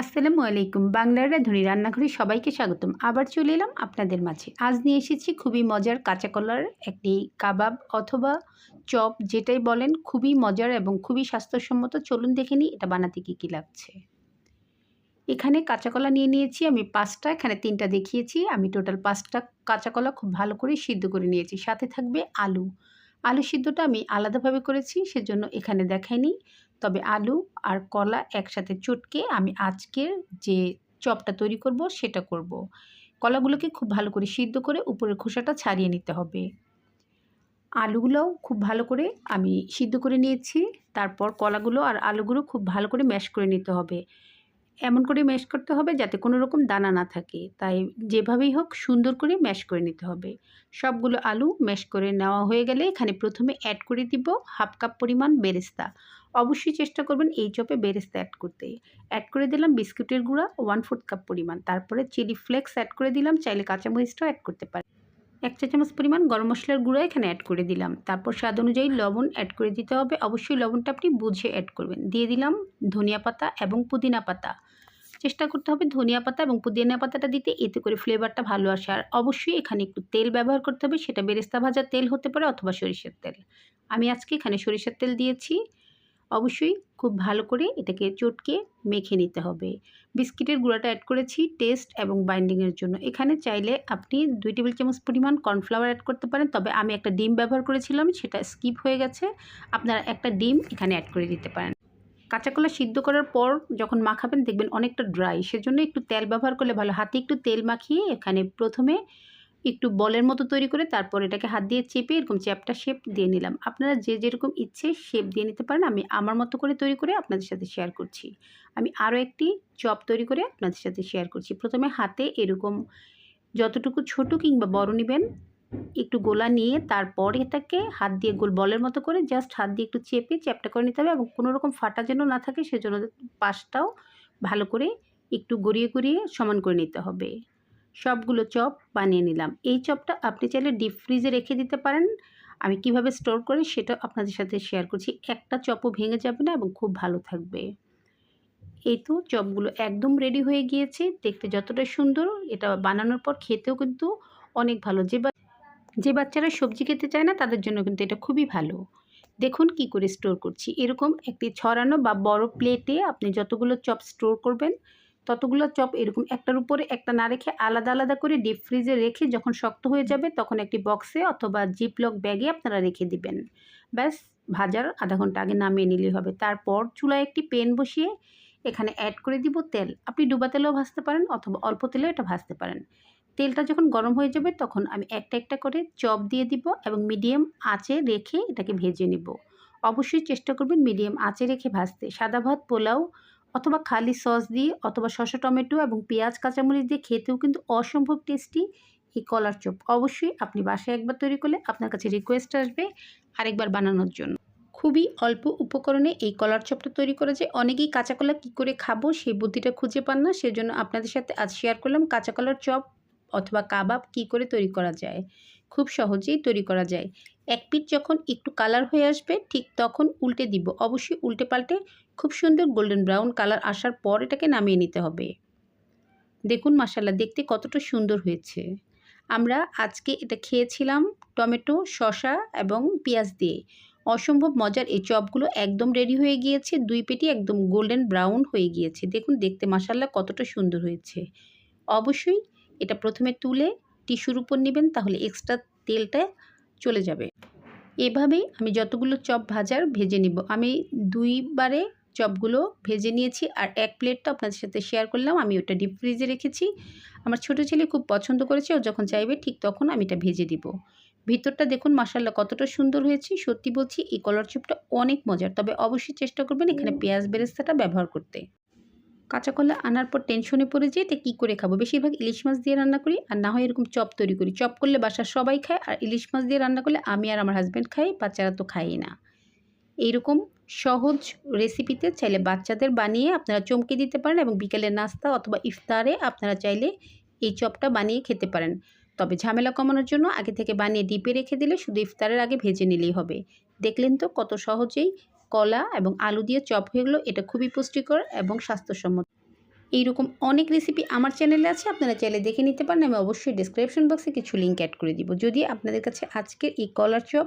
আসসালামু আলাইকুম। বাংলার রাঁধুনি রান্নাঘরে সবাইকে স্বাগতম। আবার চলে এলাম আপনাদের মাঝে। আজ নিয়ে এসেছি খুবই মজার কাঁচা কলার একটি কাবাব অথবা চপ যেটাই বলেন, খুবই মজার এবং খুবই স্বাস্থ্যসম্মত। চলুন দেখে নিই এটা বানাতে কী কী লাগছে। এখানে কাঁচা কলা নিয়ে নিয়েছি, আমি পাঁচটা, এখানে তিনটা দেখিয়েছি। আমি টোটাল পাঁচটা কাঁচা কলা খুব ভালো করে সিদ্ধ করে নিয়েছি। সাথে থাকবে আলু। আলু সিদ্ধটা আমি আলাদাভাবে করেছি, সেজন্য এখানে দেখাইনি। তবে আলু আর কলা একসাথে চটকে আমি আজকের যে চপটা তৈরি করব, সেটা করব। কলাগুলোকে খুব ভালো করে সিদ্ধ করে উপরের খোসাটা ছাড়িয়ে নিতে হবে। আলুগুলোও খুব ভালো করে আমি সিদ্ধ করে নিয়েছি। তারপর কলাগুলো আর আলুগুলো খুব ভালো করে ম্যাশ করে নিতে হবে। এমন করে ম্যাশ করতে হবে যাতে কোনো রকম দানা না থাকে। তাই যেভাবেই হোক সুন্দর করে ম্যাশ করে নিতে হবে। সবগুলো আলু ম্যাশ করে নেওয়া হয়ে গেলে এখানে প্রথমে অ্যাড করে দিব হাফ কাপ পরিমাণ বেরেস্তা। অবশ্যই চেষ্টা করবেন এই চপে বেরেস্তা অ্যাড করতে। অ্যাড করে দিলাম বিস্কুটের গুঁড়া ওয়ান ফোর্থ কাপ পরিমাণ। তারপরে চিলি ফ্লেক্স অ্যাড করে দিলাম, চাইলে কাঁচামরিচটাও অ্যাড করতে পারেন। এক চা চামচ পরিমাণ গরম মশলার গুঁড়ো এখানে অ্যাড করে দিলাম। তারপর স্বাদ অনুযায়ী লবণ অ্যাড করে দিতে হবে। অবশ্যই লবণটা আপনি বুঝে অ্যাড করবেন। দিয়ে দিলাম ধনিয়া পাতা এবং পুদিনা পাতা। চেষ্টা করতে হবে ধনিয়া পাতা এবং পুদিনা পাতাটা দিতে, এতে করে ফ্লেভারটা ভালো আসে। আর অবশ্যই এখানে একটু তেল ব্যবহার করতে হবে। সেটা বেরেস্তা ভাজা তেল হতে পারে অথবা সরিষার তেল। আমি আজকে এখানে সরিষার তেল দিয়েছি। অবশ্যই খুব ভালো করে এটাকে চটকে মেখে নিতে হবে। বিস্কিটের গুঁড়াটা অ্যাড করেছি টেস্ট এবং বাইন্ডিংয়ের জন্য। এখানে চাইলে আপনি দুই টেবিল চামচ পরিমাণ কর্নফ্লাওয়ার অ্যাড করতে পারেন, তবে আমি একটা ডিম ব্যবহার করেছিলাম, সেটা স্কিপ হয়ে গেছে। আপনারা একটা ডিম এখানে অ্যাড করে দিতে পারেন। কাঁচা কলা সিদ্ধ করার পর যখন মাখাবেন, দেখবেন অনেকটা ড্রাই সেজন্য একটু তেল ব্যবহার করলে ভালো। হাতে একটু তেল মাখিয়ে এখানে প্রথমে একটু বলের মতো তৈরি করে তারপর এটাকে হাত দিয়ে চেপে এরকম চ্যাপটা শেপ দিয়ে নিলাম। আপনারা যে যেরকম ইচ্ছে শেপ দিয়ে নিতে পারেন, আমি আমার মতো করে তৈরি করে আপনাদের সাথে শেয়ার করছি। আমি আরও একটি চপ তৈরি করে আপনাদের সাথে শেয়ার করছি। প্রথমে হাতে এরকম যতটুকু ছোট কিংবা বড় নেবেন, একটু গোলা নিয়ে তারপর এটাকে হাত দিয়ে গোল বলের মতো করে জাস্ট হাত দিয়ে একটু চেপে চ্যাপটা করে নিতে হবে এবং কোনো রকম ফাটা যেন না থাকে, সেজন্য পাশটাও ভালো করে একটু গড়িয়ে গড়িয়ে সমান করে নিতে হবে। সবগুলো চপ বানিয়ে নিলাম। এই চপটা আপনি চাইলে ডিপ ফ্রিজে রেখে দিতে পারেন। আমি কীভাবে স্টোর করি সেটা আপনাদের সাথে শেয়ার করছি। একটা চপও ভেঙে যাবে না এবং খুব ভালো থাকবে। এই তো চপগুলো একদম রেডি হয়ে গিয়েছে। দেখতে যতটা সুন্দর, এটা বানানোর পর খেতেও কিন্তু অনেক ভালো। যে যে বাচ্চারা সবজি খেতে চায় না, তাদের জন্য কিন্তু এটা খুবই ভালো। দেখুন কি করে স্টোর করছি। এরকম একটি ছড়ানো বা বড় প্লেটে আপনি যতগুলো চপ স্টোর করবেন ততগুলো চপ এরকম একটার উপরে একটা না রেখে আলাদা আলাদা করে ডিপ ফ্রিজে রেখে যখন শক্ত হয়ে যাবে তখন একটি বক্সে অথবা জিপলক ব্যাগে আপনারা রেখে দিবেন। ব্যাস, ভাজার আধা ঘণ্টা আগে নামিয়ে নিলেই হবে। তারপর চুলায় একটি পেন বসিয়ে এখানে অ্যাড করে দিব তেল। আপনি ডুবা তেলেও ভাজতে পারেন অথবা অল্প তেলেও এটা ভাজতে পারেন। তেলটা যখন গরম হয়ে যাবে তখন আমি একটা একটা করে চপ দিয়ে দিব এবং মিডিয়াম আঁচে রেখে এটাকে ভেজে নিব। অবশ্যই চেষ্টা করবেন মিডিয়াম আঁচে রেখে ভাজতে। সাদা ভাত, পোলাও অথবা খালি সস দিয়ে অথবা শসা, টমেটো এবং পেঁয়াজ, কাঁচামরিচ দিয়ে খেতেও কিন্তু অসম্ভব টেস্টি এই কলার চপ। অবশ্যই আপনি বাসায় একবার তৈরি করলে আপনার কাছে রিকোয়েস্ট আসবে আরেকবার বানানোর জন্য। খুবই অল্প উপকরণে এই কলার চপটা তৈরি করা যায়। অনেকেই কাঁচা কলা কী করে খাব সেই বুদ্ধিটা খুঁজে পান না, সেজন্য আপনাদের সাথে আজ শেয়ার করলাম কাঁচা কলার চপ অথবা কাবাব কি করে তৈরি করা যায়। খুব সহজেই তৈরি করা যায়। এক পিঠ যখন একটু কালার হয়ে আসবে, ঠিক তখন উল্টে দিব। অবশ্যই উল্টে পাল্টে খুব সুন্দর গোল্ডেন ব্রাউন কালার আসার পর এটাকে নামিয়ে নিতে হবে। দেখুন মাসাল্লা দেখতে কতটা সুন্দর হয়েছে। আমরা আজকে এটা খেয়েছিলাম টমেটো শশা এবং পেঁয়াজ দিয়ে। অসম্ভব মজার এই চপগুলো একদম রেডি হয়ে গিয়েছে, দুই পেটি একদম গোল্ডেন ব্রাউন হয়ে গিয়েছে। দেখুন, দেখতে মাসাল্লা কতটা সুন্দর হয়েছে। অবশ্যই এটা প্রথমে তুলে টিস্যুর উপর নেবেন, তাহলে এক্সট্রা তেলটা চলে যাবে। এভাবেই আমি যতগুলো চপ ভাজার ভেজে নিব। আমি দুইবারে চপগুলো ভেজে নিয়েছি আর এক প্লেটটা আপনাদের সাথে শেয়ার করলাম। আমি ওটা ডিপ ফ্রিজে রেখেছি। আমার ছোটো ছেলে খুব পছন্দ করেছে ও যখন চাইবে ঠিক তখন আমি এটা ভেজে দিব। ভিতরটা দেখুন মাসাল্লা কতটা সুন্দর হয়েছে। সত্যি বলছি এই কলার চপটা অনেক মজার। তবে অবশ্যই চেষ্টা করবেন এখানে পেঁয়াজ বেরেস্তাটা ব্যবহার করতে। কাঁচা কলা আনার পর টেনশনে পড়ে যে এটা কী করে খাব? বেশিরভাগ ইলিশ মাছ দিয়ে রান্না করি আর না হয় এরকম চপ তৈরি করি। চপ করলে বাসার সবাই খায় আর ইলিশ মাছ দিয়ে রান্না করলে আমি আর আমার হাজব্যান্ড খাই বাচ্চারা তো খাই না। এইরকম সহজ রেসিপিতে চাইলে বাচ্চাদের বানিয়ে আপনারা চমকে দিতে পারেন এবং বিকেলের নাস্তা অথবা ইফতারে আপনারা চাইলে এই চপটা বানিয়ে খেতে পারেন। তবে ঝামেলা কমানোর জন্য আগে থেকে বানিয়ে ডিপে রেখে দিলে শুধু ইফতারের আগে ভেজে নিলেই হবে। দেখলেন তো কত সহজেই কলা এবং আলু দিয়ে চপ হয়ে গেলো, এটা খুবই পুষ্টিকর এবং স্বাস্থ্যসম্মত। এইরকম অনেক রেসিপি আমার চ্যানেলে আছে, আপনারা চাইলে দেখে নিতে পারেন। আমি অবশ্যই ডিসক্রিপশন বক্সে কিছু লিঙ্ক অ্যাড করে দিব। যদি আপনাদের কাছে আজকের এই কলার চপ